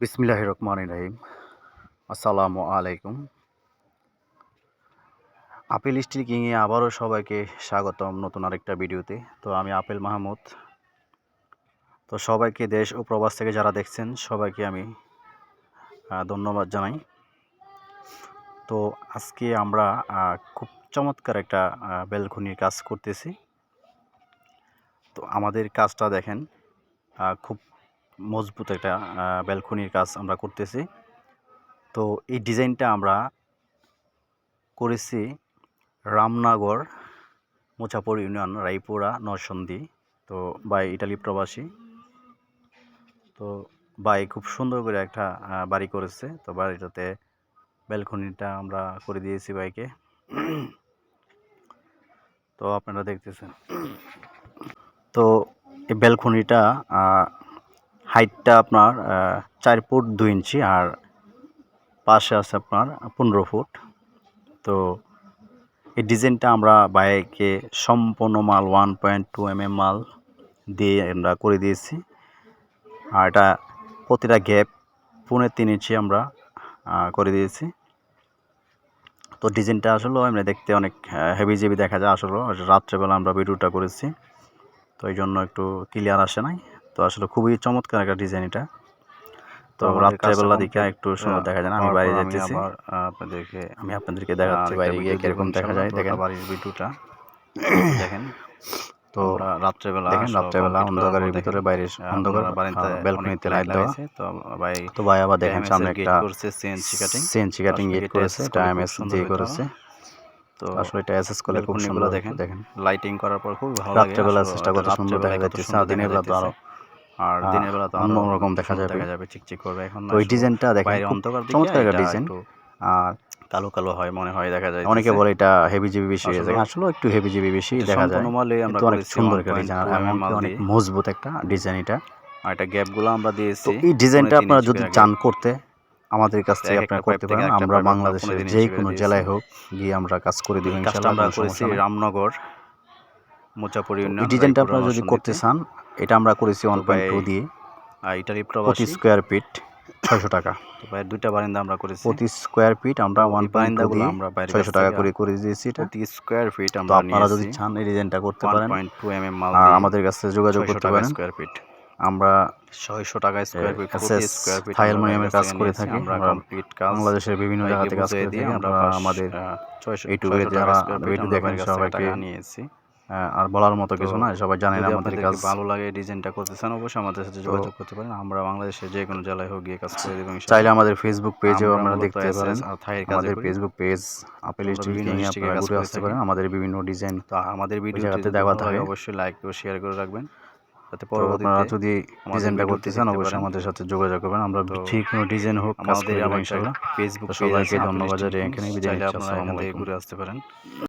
বিসমিল্লাহ রহমান রহিম। আসসালামু আলাইকুম। আপেল স্টিল কিংয়ে আবারও সবাইকে স্বাগতম নতুন আরেকটা ভিডিওতে। তো আমি আপেল মাহমুদ। তো সবাইকে দেশ ও প্রবাস থেকে যারা দেখছেন, সবাইকে আমি ধন্যবাদ জানাই। তো আজকে আমরা খুব চমৎকার একটা বেলকুনির কাজ করতেছি। তো আমাদের কাজটা দেখেন খুব মজবুত একটা ব্যালকনির কাজ আমরা করতেছি। তো এই ডিজাইনটা আমরা করেছি রামনগর মুচাপুর ইউনিয়ন, রায়পুরা, নরসন্দী। তো বাই ইটালি প্রবাসী। তো বাই খুব সুন্দর করে একটা বাড়ি করেছে। তো বাড়িটাতে ব্যালকনিটা আমরা করে দিয়েছি বাইকে তো আপনারা দেখতেছেন। তো এই ব্যালকনিটা হাইটটা আপনার চার ফুট দুই ইঞ্চি আর পাশে আছে আপনার পনেরো ফুট। তো এই ডিজাইনটা আমরা বাইকে সম্পূর্ণ মাল, one point two M M মাল দিয়ে আমরা করে দিয়েছি। আর এটা প্রতিটা গ্যাপ পৌনে তিন ইঞ্চি আমরা করে দিয়েছি। তো ডিজাইনটা আসলে আমরা দেখতে অনেক হেভি জেবি দেখা যায় আসলে। রাত্রেবেলা আমরা ভিডিওটা করেছি, তো এই জন্য একটু ক্লিয়ার আসে নাই। তো আসলে খুবই চমৎকার একটা ডিজাইন এটা। তো রাত্রেবেলা দিকে একটু সুন্দর দেখা যায় না আমি বাইরে আবার, আপনাদেরকে আমি আপনাদেরকে দেখাচ্ছি বাইরে গিয়ে কীরকম দেখা যায় দেখেন। বাড়ির ভিডিওটা দেখেন। তো রাত্রেবেলা দেখেন রাত্রেবেলা অন্ধকারের ভিতরে বাইরে অন্ধকার ব্যালকনিতে লাইট দেওয়া। লাগাইছে, তো ভাই তো ভাই আবার দেখেন সামনে একটা করছে CNC cutting। CNC cutting gate করেছে এটা এমএস দিয়ে করেছে। তো আসলে এটা এসএস করে খুব সুন্দর দেখেন। দেখেন। লাইটিং করার পর খুব ভালো লাগে রাত্রেবেলা চেষ্টা করতে সুন্দর দেখা যাচ্ছে আর দিনের বেলা তো আরও আর দিনের বেলা তো অন্যরকম দেখা যাবে। দেখা যাবে চিকচিক করবে। এখন ওই ডিজাইনটা অন্ধকার চমৎকার একটা ডিজাইন। আর কালো কালো হয় মনে হয় দেখা যায় অনেকে বলে এটা হেভি জিবি বেশি হয়ে যায় আসলে একটু হেভি জিবি বেশি দেখা যায়। সম্পূর্ণ মালে আমরা অনেক সুন্দর একটা 1.2 ডিজাইন আর এমনকি মাল অনেক মজবুত একটা ডিজাইন এটা। আর এটা গ্যাপগুলো আমরা দিয়েছি এই ডিজাইনটা পৌনে আপনারা যদি চান করতে আমাদের কাছ থেকে আপনারা করতে পারেন। আমরা বাংলাদেশের যে কোনো জেলায় হোক গিয়ে আমরা কাজ করে দিব ইনশাআল্লাহ আমরা করেছি রামনগর মুচাপুর ইউনিয়ন এই ডিজাইনটা আপনারা যদি করতে চান এটা আমরা করেছি ওয়ান পয়েন্ট টু দিয়ে। আর ইটালি প্রতি স্কোয়ার ফিট ছয়শো টাকা। ভাই দুইটা বারিন্দা আমরা করেছি। প্রতি স্কোয়ার ফিট আমরা ওয়ান পয়েন্ট টু বারান্দাগুলো দিয়ে আমরা ছয়শো টাকা করে করে দিয়েছি এটা। প্রতি স্কোয়ার ফিট আমরা আপনারা যদি চান এই ডিজাইনটা করতে পারেন। 1.2 mm মাল আর দিয়ে আমাদের কাছে যোগাযোগ করতে পারেন। স্কোয়ার ফিট আমরা 600 টাকা square feet square feet file আমরা মনিয়ামের কাজ করে থাকি। আমরা কমপ্লিট কাজ বাংলাদেশের বিভিন্ন জায়গাতে কাজ করে থাকি আমরা আমাদের ছয়শো 600 ইউটিউবে 600 যারা ভিডিও দেখেন সবাইকে নিয়েছি। আর বলার মতো কিছু না সবাই জানেন আমাদের কাজ। ভালো লাগে ডিজাইনটা করতে চান অবশ্যই আমাদের সাথে যোগাযোগ করতে পারেন। আমরা বাংলাদেশের যে কোনো জেলায় হোক গিয়ে কাজ করে দেবো চাইলে আমাদের ফেসবুক পেজেও আপনারা দেখতে পারেন। আমাদের ফেসবুক পেজ আপেল আপনারা ঘুরে আসতে পারেন। আমাদের বিভিন্ন ডিজাইন তো আমাদের ভিডিও জায়গাতে দেওয়া থাকে। অবশ্যই লাইক ও শেয়ার করে রাখবেন। যাতে আপনারা যদি ডিজাইনটা করতে চান অবশ্যই আমাদের সাথে যোগাযোগ করবেন। আমরা যে কোনো ডিজাইন হোক আমাদের ইনশাআল্লাহ। ফেসবুক সবাইকে ধন্যবাদ জানিয়ে এখানে বিদায় নিচ্ছি। আপনারা। ঘুরে আসতে পারেন।